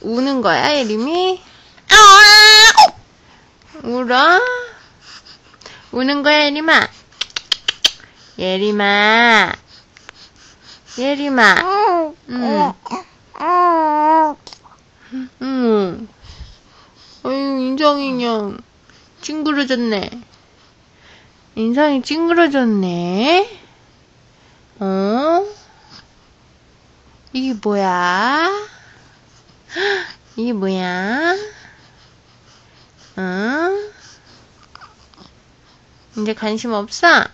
우는 거야, 예림이? 울어? 우는 거야, 예림아? 예림아. 예림아. 응. 응. 어휴, 인성이 냥 찡그러졌네. 인성이 찡그러졌네. 어? 이게 뭐야? 이게 뭐야? 응? 이제 관심 없어?